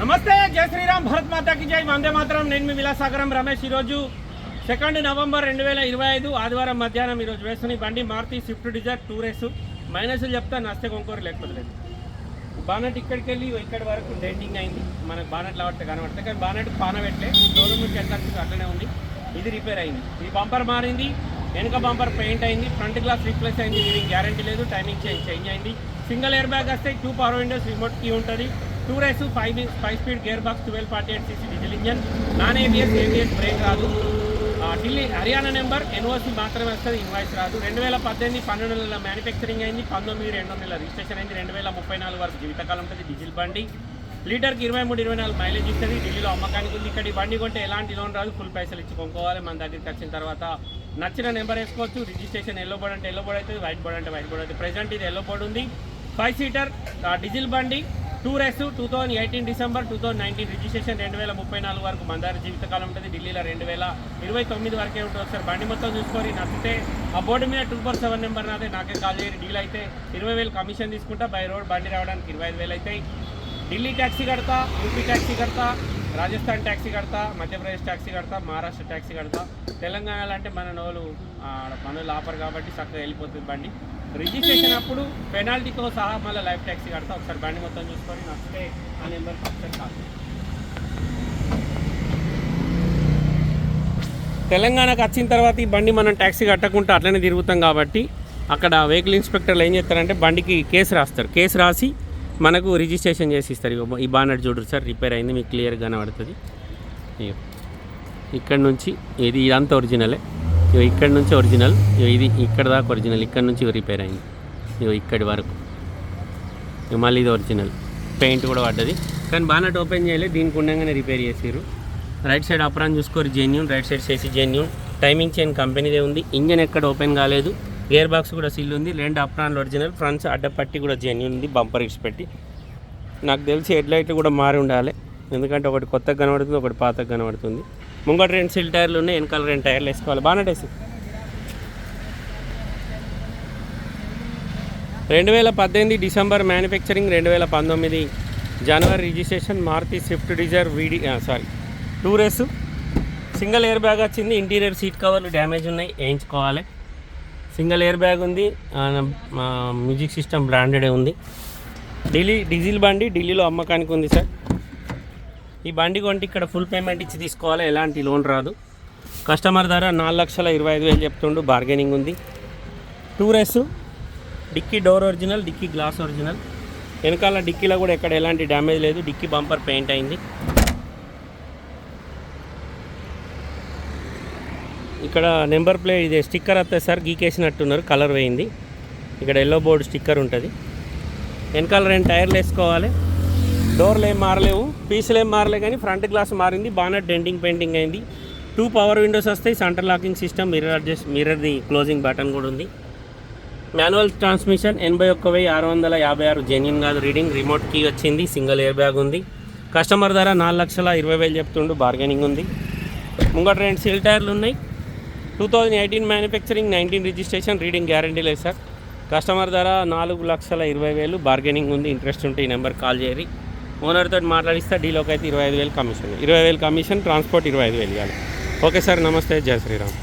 నమస్తే జై శ్రీరామ్ భరత్ మాతాకి జై. వందే మాత్రం నేను మీ విలాసాగరం రమేష్. ఈరోజు సెకండ్ నవంబర్ రెండు వేల ఇరవై ఐదు ఆదివారం మధ్యాహ్నం ఈరోజు వేసుకుని బండి మారుతి స్విఫ్ట్ డిజైర్ టూరేస్ మైనస్లు చెప్తా నస్తే కొంకోరు లేకపోతే లేదు. బానట్ ఇక్కడికి వెళ్ళి ఇక్కడి వరకు డెండింగ్ అయింది. మనకు బానట్ లావట్టే కనబడితే కానీ బానట్ పాన పెట్టలే. షోరూమ్ నుంచి ఎంత అట్లనే ఉంది. ఇది రిపేర్ అయింది. ఈ బంపర్ మారింది. వెనుక బంపర్ పెయింట్ అయింది. ఫ్రంట్ గ్లాస్ రీప్లేస్ అయింది. దీనికి గ్యారంటీ లేదు. టైమింగ్ చేంజ్ చేంజ్ అయింది. సింగిల్ ఎయిర్ బ్యాగ్ వస్తే two power windows remote key ఉంటుంది. Two rice five five speed gear box twelve forty eight CC diesel engine non ABS ABS brake రాదు. ఆ, Delhi Haryana number NOC మాత్రమే వస్తుంది invoice రాదు. రెండు వేల పద్దెనిమిది పన్నెండు నెలల మ్యానుఫ్యాక్చరింగ్ అయింది పంతొమ్మిది రెండు నెలల రిజిస్ట్రేషన్ అయింది రెండు వేల ముప్పై నాలుగు వరకు జీవితకాలం ఉంటుంది డీజిల్ బండి. లీటర్కి ఇరవై మూడు ఇరవై నాలుగు మైలేజ్ ఇస్తుంది ఢిల్లీలో అమ్మకానికి ఉంది. ఇక్కడ బండి కొంటే ఎలాంటి లోన్ రాదు ఫుల్ పైసలు ఇచ్చి కొనుక్కోవాలి. మన దగ్గరికి వచ్చిన తర్వాత నచ్చిన నెంబర్ వేసుకోవచ్చు. రిజిస్ట్రేషన్ ఎల్లో బోర్డ్ అంటే ఎల్లో బోర్డ్ అవుతుంది వైట్ బోర్డ్ అంటే వైట్ బోర్డ్ అవుతుంది. ప్రజెంట్ ఇది ఎల్లో బోర్డ్ ఉంది. ఫైవ్ సీటర్ డీజిల్ బండి. Two race two thousand eighteen December two thousand nineteen registration రెండు వేల ముప్పై నాలుగు వరకు మందార జీవితకాలం ఉంటుంది. ఢిల్లీలో రెండు వేల ఇరవై తొమ్మిది వరకే ఉంటుంది సార్. బండి మొత్తం చూసుకొని నచ్చితే ఆ బోర్డు మీద టూ ఫోర్ సెవెన్ నెంబర్ నాదే. నాకే కాల్ చేయరు డీల్ అయితే ఇరవై వేలు కమిషన్ తీసుకుంటా. బై రోడ్ బండి రావడానికి ఇరవై ఐదు వేలు అవుతాయి ఢిల్లీ ట్యాక్సీ కడతా యూపీ ట్యాక్సీ కడతా రాజస్థాన్ ట్యాక్సీ కడతా మధ్యప్రదేశ్ ట్యాక్సీ కడతా మహారాష్ట్ర ట్యాక్సీ కడతా. తెలంగాణలో అంటే మన నోలు ఆడ పనులు ఆపరు కాబట్టి చక్కగా వెళ్ళిపోతుంది బండి. రిజిస్ట్రేషన్ అప్పుడు పెనాల్టీతో సహా మళ్ళీ లైఫ్ ట్యాక్సీ కడతా. ఒకసారి బండి మొత్తం చూసుకొని నచ్చితే ఆ నెంబర్ ఒకసారి కాదు తెలంగాణకు వచ్చిన తర్వాత ఈ బండి మనం ట్యాక్సీ కట్టకుండా అట్లనే తిరుగుతాం కాబట్టి అక్కడ వెహికల్ ఇన్స్పెక్టర్లు ఏం చేస్తారంటే బండికి కేసు రాస్తారు. కేసు రాసి మనకు రిజిస్ట్రేషన్ చేసి ఇస్తారు. ఈ బానట్ చూడరు సార్ రిపేర్ అయింది మీకు క్లియర్గా కనబడుతుంది. ఇక్కడ నుంచి ఇది ఇదంతా ఒరిజినలే. ఇక్కడ నుంచి ఒరిజినల్ ఇగో ఇది ఇక్కడ దాకా ఒరిజినల్ ఇక్కడ నుంచి రిపేర్ అయింది. ఇగో ఇక్కడి వరకు. ఇగో మళ్ళీ ఇది ఒరిజినల్. పెయింట్ కూడా పడ్డది. కానీ బానట్ ఓపెన్ చేయలేదు దీనికి ఉండగానే రిపేర్ చేసారు రైట్ సైడ్ అప్రాన్ చూసుకోరు జెన్యూన్. రైట్ సైడ్ చేసి జెన్యూన్. టైమింగ్ చైన్ కంపెనీదే ఉంది. ఇంజన్ ఎక్కడ ఓపెన్ కాలేదు. గేర్ బాక్స్ కూడా సీల్ ఉంది. రెండు అప్రాన్లు ఒరిజినల్. ఫ్రంట్స్ అడ్డపట్టి కూడా జెన్యూన్ ఉంది. బంపర్ ఇచ్చి పెట్టి. నాకు తెలిసి హెడ్ లైట్లు కూడా మారి ఉండాలి. ఎందుకంటే ఒకటి కొత్తగా కనబడుతుంది ఒకటి పాతగా కనబడుతుంది. ముంగట రెండు సిల్ టైర్లు ఉన్నాయి వెనకాల రెండు టైర్లు వేసుకోవాలి. బాగా రెండు వేల పద్దెనిమిది డిసెంబర్ మ్యానుఫ్యాక్చరింగ్ రెండు వేల పంతొమ్మిది జనవరి రిజిస్ట్రేషన్ మారుతి స్విఫ్ట్ డిజైర్ వీడి సారీ టూరేస్ సింగిల్ ఎయిర్ బ్యాగ్ వచ్చింది ఇంటీరియర్ సీట్ కవర్లు డ్యామేజ్ ఉన్నాయి వేయించుకోవాలి. సింగిల్ ఎయిర్ బ్యాగ్ ఉంది మ్యూజిక్ సిస్టమ్ బ్రాండెడే ఉంది. ఢిల్లీ డీజిల్ బండి ఢిల్లీలో అమ్మకానికి ఉంది సార్. ఈ బండి కొంటే ఇక్కడ ఫుల్ పేమెంట్ ఇచ్చి తీసుకోవాలి ఎలాంటి లోన్ రాదు. కస్టమర్ ధర నాలుగు లక్షల ఇరవై ఐదు వేలు చెప్తుండు బార్గెనింగ్ ఉంది. టూరెస్ dicky door original dicky glass original వెనకాల డిక్కీలో కూడా ఎక్కడ ఎలాంటి డ్యామేజ్ లేదు డిక్కీ బంపర్ పెయింట్ అయింది. ఇక్కడ నెంబర్ ప్లేట్ ఇది స్టిక్కర్ వస్తే సార్ గీకేసినట్టున్నారు కలర్ వేయింది ఇక్కడ ఎల్లో బోర్డు స్టిక్కర్ ఉంటుంది. వెనకాల రెండు టైర్లు వేసుకోవాలి. డోర్లు ఏం మారలేవు పీసులు ఏం మారలే కానీ ఫ్రంట్ గ్లాస్ మారింది బాగా డెంటింగ్ పెయింటింగ్ అయింది. టూ పవర్ విండోస్ వస్తాయి center locking system mirror adjust మిర్రర్ది closing button కూడా ఉంది. మాన్యువల్ ట్రాన్స్మిషన్ ఎనభై ఒక్క వెయ్యి ఆరు వందల యాభై ఆరు జెన్యున్ కాదు రీడింగ్ రిమోట్ కీ వచ్చింది సింగిల్ ఇయర్ బ్యాగ్ ఉంది. కస్టమర్ ధర నాలుగు లక్షల ఇరవై వేలు చెప్తుండు బార్గెనింగ్ ఉంది. ముంగట రెండు సీల్ టైర్లు ఉన్నాయి. Two thousand eighteen manufacturing nineteen registration reading guarantee లేదు సార్ కస్టమర్ ధర నాలుగు లక్షల ఇరవై వేలు బార్గెనింగ్ ఉంది ఇంట్రెస్ట్ ఉంటే ఈ నెంబర్ కాల్ చేయరి ఓనర్తో మాట్లాడిస్తే డీలోకి అయితే ఇరవై ఐదు వేలు కమిషన్. ఇరవై వేలు కమిషన్ ట్రాన్స్పోర్ట్ ఇరవై ఐదు వేలు ఇవ్వాలి. ఓకే సార్ నమస్తే. జయ శ్రీరామ్.